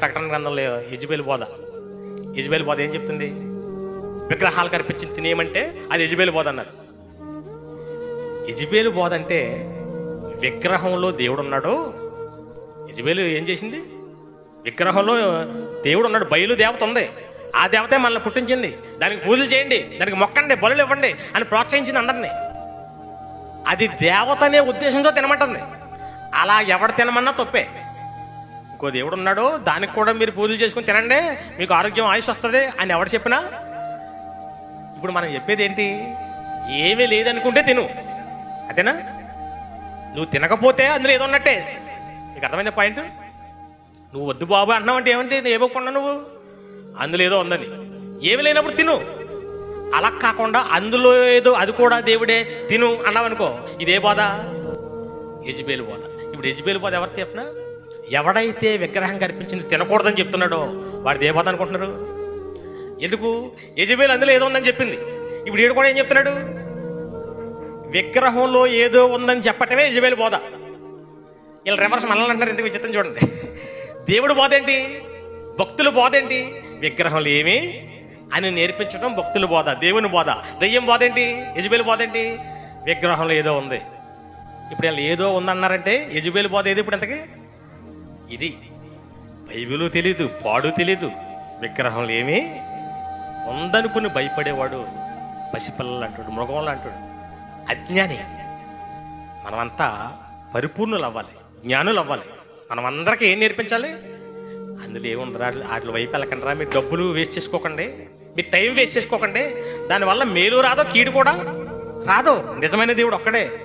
ప్రకటన గ్రంథంలో యజ్బేల్ బోధ. యజ్బేల్ బోధ ఏం చెప్తుంది? విగ్రహాలు కనిపించింది తినేయమంటే అది యజ్బేల్ బోధ అన్నారు. యజ్బేలు బోధ అంటే విగ్రహంలో దేవుడు ఉన్నాడు యజ్బేలు ఏం చేసింది? విగ్రహంలో దేవుడు ఉన్నాడు బయలు దేవత ఉంది. ఆ దేవతే మనల్ని పుట్టించింది. దానికి పూజలు చేయండి. దానికి మొక్కండి. బలులు ఇవ్వండి అని ప్రోత్సహించింది అందరినీ. అది దేవత అనే ఉద్దేశంతో తినమంటుంది. అలా ఎవడు తినమన్నా తప్పే. ఇంకో దేవుడు ఉన్నాడు దానికి కూడా మీరు పూజలు చేసుకుని తినండి. మీకు ఆరోగ్యం ఆయుష్ వస్తుంది అని ఎవరు చెప్పినా? ఇప్పుడు మనం చెప్పేది ఏంటి? ఏమీ లేదనుకుంటే తిను. అంతేనా నువ్వు తినకపోతే అందులో ఏదో ఉన్నట్టే. నీకు అర్థమైంది పాయింట్? నువ్వు వద్దు బాబు అన్నావు అంటే ఏమంటే నేను నువ్వు? అందులో ఏదో ఉందని. ఏమి లేనప్పుడు తిను. అలా కాకుండా అందులో ఏదో అది కూడా దేవుడే తిను అన్నావనుకో ఇదే బాధ? యజ్బేలు బాధ. ఇప్పుడు యజ్బేలు బాధ ఎవరు చెప్పినా? ఎవడైతే విగ్రహం కనిపించింది తినకూడదని చెప్తున్నాడో వాడు దేవత అనుకుంటున్నారు? ఎందుకు? యజబేలు అందులో ఏదో ఉందని చెప్పింది. ఇప్పుడు ఈడు కూడా ఏం చెప్తున్నాడు? విగ్రహంలో ఏదో ఉందని చెప్పటమే యజమేలు బోధ. వీళ్ళు రివర్స్ మనల్ని అంటారు ఎందుకు విచిత్రం చూడండి. దేవుడు బోధ ఏంటి? బోధేంటి బోధ ఏంటి? విగ్రహంలో ఏమి? అని నేర్పించడం భక్తుల బోధ దేవుని బోధ. దయ్యం బోధ ఏంటి? యజబేలు బోధ ఏంటి? విగ్రహంలో ఏదో ఉంది. ఇప్పుడు వీళ్ళు ఏదో ఉందన్నారంటే యజబేలు బోధ ఏది ఇప్పుడు ఎంతకి ఇది బైబిలు తెలీదు పాడు తెలీదు విగ్రహంలో ఏమి ఉందనుకుని భయపడేవాడు పసిపిల్లలు అంటాడు మృగంలో అంటాడు అజ్ఞాని. మనమంతా పరిపూర్ణులు అవ్వాలి జ్ఞానులు అవ్వాలి మనం అందరికీ ఏం నేర్పించాలి? అందులో ఏముందిరా వాటి వైపు వెళ్ళకండి మీరు డబ్బులు వేస్ట్ చేసుకోకండి మీ టైం వేస్ట్ చేసుకోకండి. దానివల్ల మేలు రాదో కీడు కూడా రాదు. నిజమైన దేవుడు ఒక్కడే.